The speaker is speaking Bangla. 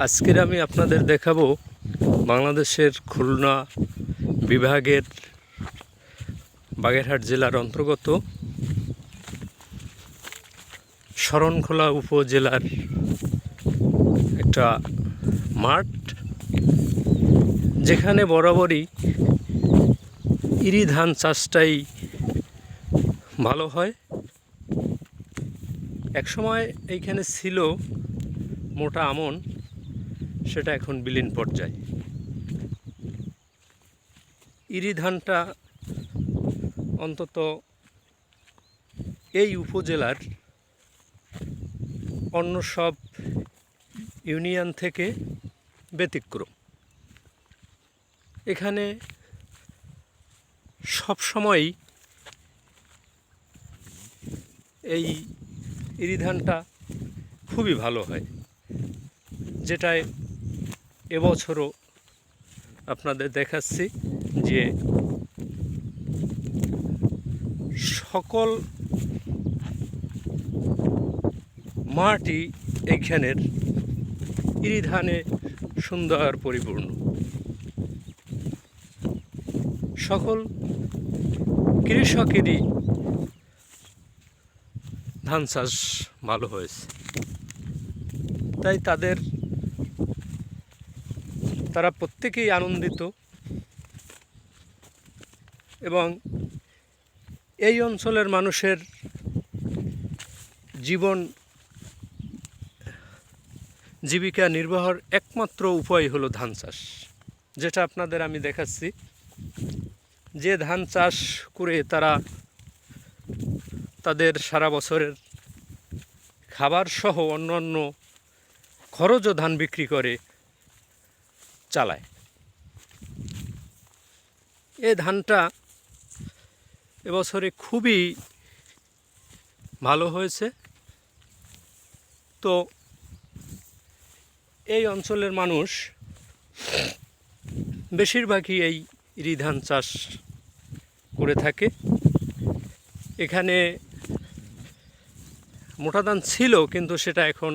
আজকের আমি আপনাদের দেখাবো বাংলাদেশের খুলনা বিভাগের বাগেরহাট জেলার অন্তর্গত শরণখোলা উপজেলার একটা মাঠ, যেখানে বরাবরই ইরি ধান চাষটাই ভালো হয়। একসময় এইখানে ছিল মোটা আমন সেটা এখন বিলীন পর্যায়ে। ইরি ধানটা অন্তত এই উপজেলার অন্য সব ইউনিয়ন থেকে ব্যতিক্রম। এখানে সব সময়ই এই ইরি ধানটা খুবই ভালো হয়, যেটায় এবছরও আপনাদের দেখাচ্ছি যে সকল মাটি এইখানের ইরিধানে সুন্দর পরিপূর্ণ। সকল কৃষকেরই ধান চাষ ভালো হয়েছে। তাই তাদের তারা প্রত্যেকেই আনন্দিত। এবং এই অঞ্চলের মানুষের জীবন জীবিকা নির্বাহর একমাত্র উপায় হলো ধান চাষ। যেটা আপনাদের আমি দেখাচ্ছি। যে ধান চাষ করে তারা তাদের সারা বছরের খাবার সহ অন্যান্য খরচও ধান বিক্রি করে। চালায়। এ ধানটা এবছরে খুবই ভালো হয়েছে। তো এই অঞ্চলের মানুষ বেশিরভাগই এই ধান চাষ করে থাকে। এখানে মোটা ধান ছিল, কিন্তু সেটা এখন